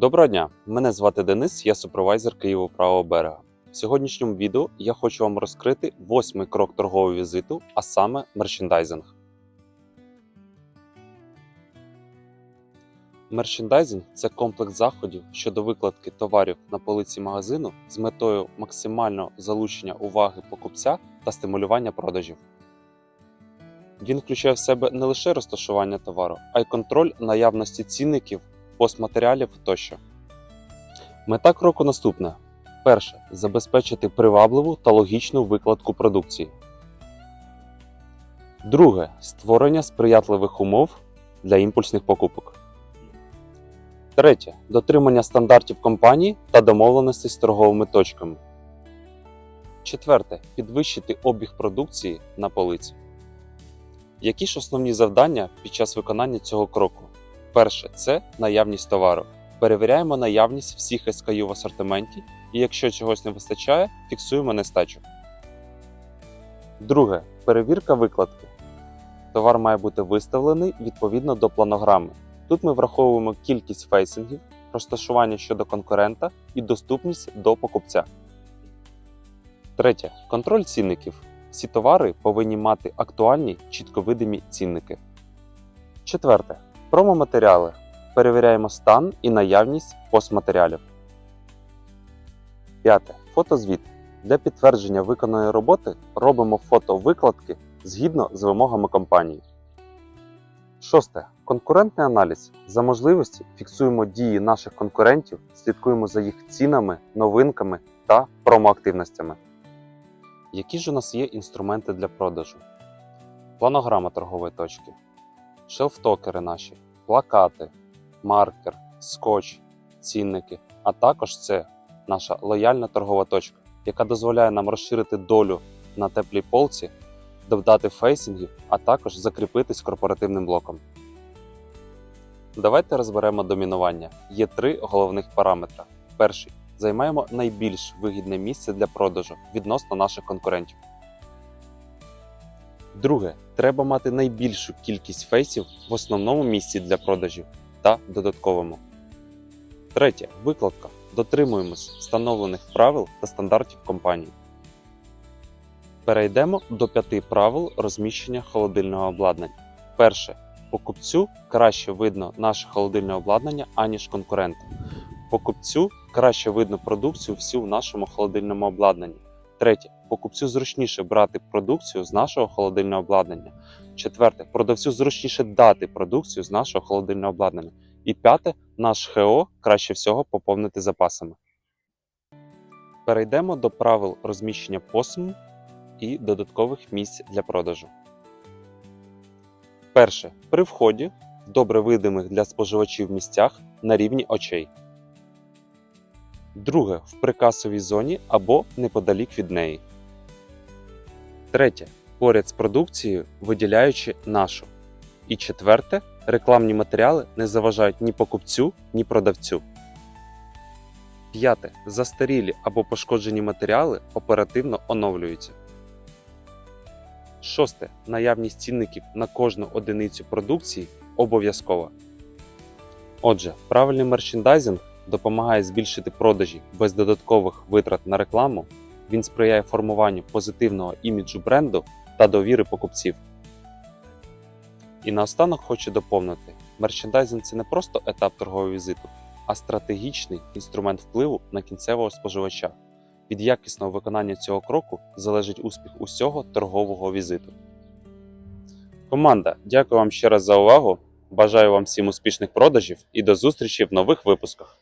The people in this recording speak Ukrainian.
Доброго дня! Мене звати Денис, я супервайзер Києву правого берега. В сьогоднішньому відео я хочу вам розкрити восьмий крок торгового візиту, а саме мерчендайзинг. Мерчендайзинг це комплекс заходів щодо викладки товарів на полиці магазину з метою максимального залучення уваги покупця та стимулювання продажів. Він включає в себе не лише розташування товару, а й контроль наявності цінників, постматеріалів тощо. Мета кроку наступна: перше забезпечити привабливу та логічну викладку продукції. Друге створення сприятливих умов для імпульсних покупок. Третє дотримання стандартів компанії та домовленостей з торговими точками. Четверте підвищити обіг продукції на полиці. Які ж основні завдання під час виконання цього кроку? Перше це наявність товару. Перевіряємо наявність всіх SKU в асортименті, і якщо чогось не вистачає, фіксуємо нестачу. Друге перевірка викладки. Товар має бути виставлений відповідно до планограми. Тут ми враховуємо кількість фейсингів, розташування щодо конкурента і доступність до покупця. Третє контроль цінників. Всі товари повинні мати актуальні, чітко видимі цінники. Четверте. Промоматеріали. Перевіряємо стан і наявність постматеріалів. П'яте. Фотозвіт. Для підтвердження виконаної роботи робимо фото викладки згідно з вимогами компанії. Шосте. Конкурентний аналіз. За можливості фіксуємо дії наших конкурентів, слідкуємо за їх цінами, новинками та промоактивностями. Які ж у нас є інструменти для продажу? Планограма торгової точки, шелфтокери наші, плакати, маркер, скотч, цінники, а також це наша лояльна торгова точка, яка дозволяє нам розширити долю на теплій полці, додати фейсингів, а також закріпитись корпоративним блоком. Давайте розберемо домінування. Є три головних параметри. Перший займаємо найбільш вигідне місце для продажу відносно наших конкурентів. Друге, треба мати найбільшу кількість фейсів в основному місці для продажів та додатковому. Третє викладка. Дотримуємось встановлених правил та стандартів компанії. Перейдемо до п'яти правил розміщення холодильного обладнання. Перше. Покупцю краще видно наше холодильне обладнання, аніж конкурента. Покупцю краще видно продукцію всю в нашому холодильному обладнанні. Третє. Покупцю зручніше брати продукцію з нашого холодильного обладнання. Четверте. Продавцю зручніше дати продукцію з нашого холодильного обладнання. І п'яте. Наш ХО краще всього поповнити запасами. Перейдемо до правил розміщення посуму і додаткових місць для продажу. Перше. При вході в добре видимих для споживачів місцях на рівні очей. Друге в прикасовій зоні або неподалік від неї. Третє поряд з продукцією, виділяючи нашу. І четверте рекламні матеріали не заважають ні покупцю, ні продавцю. П'яте застарілі або пошкоджені матеріали оперативно оновлюються. Шосте наявність цінників на кожну одиницю продукції обов'язкова. Отже, правильний мерчендайзинг допомагає збільшити продажі без додаткових витрат на рекламу. Він сприяє формуванню позитивного іміджу бренду та довіри покупців. І наостанок хочу доповнити: мерчендайзинг це не просто етап торгового візиту, а стратегічний інструмент впливу на кінцевого споживача. Від якісного виконання цього кроку залежить успіх усього торгового візиту. Команда, дякую вам ще раз за увагу. Бажаю вам всім успішних продажів і до зустрічі в нових випусках.